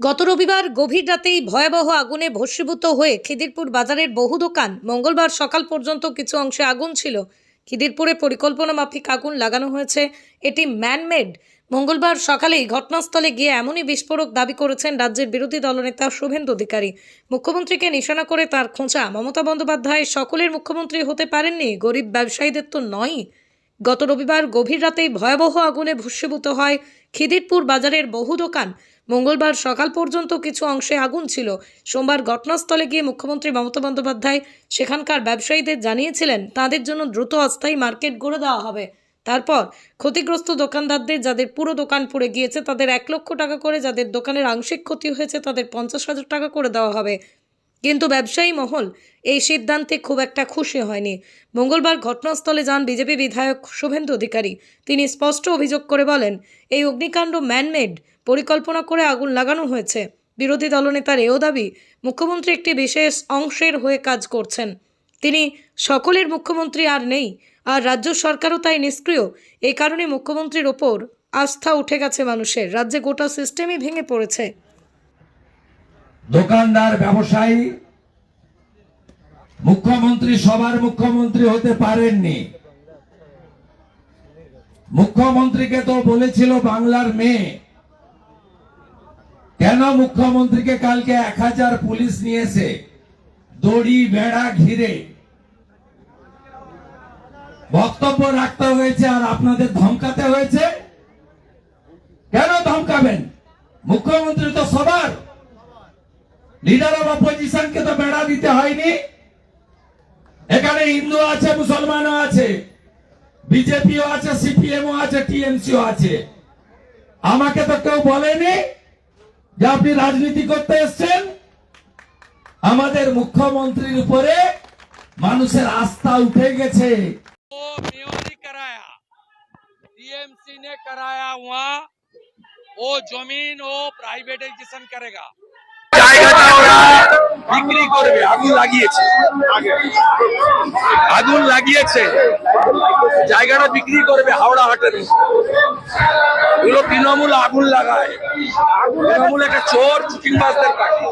গত রবিবার গভীর রাতেই ভয়াবহ আগুনে ভস্মীভূত হয়ে খিদিরপুর বাজারের বহু দোকান মঙ্গলবার সকাল পর্যন্ত কিছু অংশে আগুন ছিল। খিদিরপুরে পরিকল্পনা মাফিক আগুন লাগানো হয়েছে। এটি ম্যানমেড। মঙ্গলবার সকালেই ঘটনাস্থলে গিয়ে এমনই বিস্ফোরক দাবি করেছেন রাজ্যের বিরোধী দলনেতা শুভেন্দু অধিকারী। মুখ্যমন্ত্রীকে নিশানা করে তার খোঁচা। মমতা বন্দ্যোপাধ্যায় সকলের মুখ্যমন্ত্রী হতে পারেননি। গরিব ব্যবসায়ীদের তো নয়ই। গত রবিবার গভীর রাতেই ভয়াবহ আগুনে ভস্মীভূত হয় খিদিরপুর বাজারের বহু দোকান। মঙ্গলবার সকাল পর্যন্ত কিছু অংশে আগুন ছিল। সোমবার ঘটনাস্থলে গিয়ে মুখ্যমন্ত্রী মমতা বন্দ্যোপাধ্যায় সেখানকার ব্যবসায়ীদের জানিয়েছিলেন, তাদের জন্য দ্রুত অস্থায়ী মার্কেট গড়ে দেওয়া হবে। তারপর ক্ষতিগ্রস্ত দোকানদারদের যাদের পুরো দোকান পুড়ে গিয়েছে, তাদের এক লক্ষ টাকা করে, যাদের দোকানের আংশিক ক্ষতি হয়েছে, তাদের পঞ্চাশ হাজার টাকা করে দেওয়া হবে। কিন্তু ব্যবসায়ী মহল এই সিদ্ধান্তে খুব একটা খুশি হয়নি। মঙ্গলবার ঘটনাস্থলে যান বিজেপি বিধায়ক শুভেন্দু অধিকারী। তিনি স্পষ্ট অভিযোগ করে বলেন, এই অগ্নিকাণ্ড ম্যানমেড পরিকল্পনা করে আগুন লাগানো হয়েছে। বিরোধী দলনেতার এও দাবি, মুখ্যমন্ত্রী একটি বিশেষ অংশের হয়ে কাজ করছেন। তিনি, সকলের মুখ্যমন্ত্রী আর নেই, আর রাজ্য সরকারও তাই নিষ্ক্রিয়। এই কারণে মুখ্যমন্ত্রীর ওপর আস্থা উঠে গেছে মানুষের। রাজ্যে গোটা সিস্টেমই ভেঙে পড়েছে। দোকানদার, ব্যবসায়ী, মুখ্যমন্ত্রী, সবার মুখ্যমন্ত্রী হতে পারেননি। মুখ্যমন্ত্রীকে তো বলেছিল বাংলার মেয়ে। কেন মুখ্যমন্ত্রীকে কালকে এক হাজার পুলিশ নিয়েছে? দড়ি, বেড়া ঘিরে। বক্তব্য রাখতে হয়েছে আর আপনাদের ধমকাতে হয়েছে? কেন ধমকাবেন? মুখ্যমন্ত্রী তো সবার। লিডার অফ অপোজিশনকে তো বেড়া দিতে হয়নি এখানে হিন্দু আছে মুসলমানও আছে বিজেপিও আছে সিপিএমও আছে টিএমসিও আছে আমাকে তো কেউ বলেনি যে আপনি রাজনীতি করতে এসছেন আমাদের মুখ্যমন্ত্রীর উপরে মানুষের আস্থা উঠে গেছে वो मेयरी कराया टीएमसी ने कराया वहाँ वो जमीन वो प्राइवेटाइजेशन करेगा জায়গাটা ওরা বিক্রি করবে, আগুন লাগিয়েছে। আগুন লাগিয়েছে। জায়গাটা বিক্রি করবে হাওড়া হাটের এগুলো তৃণমূল আগুন লাগায়। তৃণমূল একটা চোর চিটিংবাজদের পার্টি।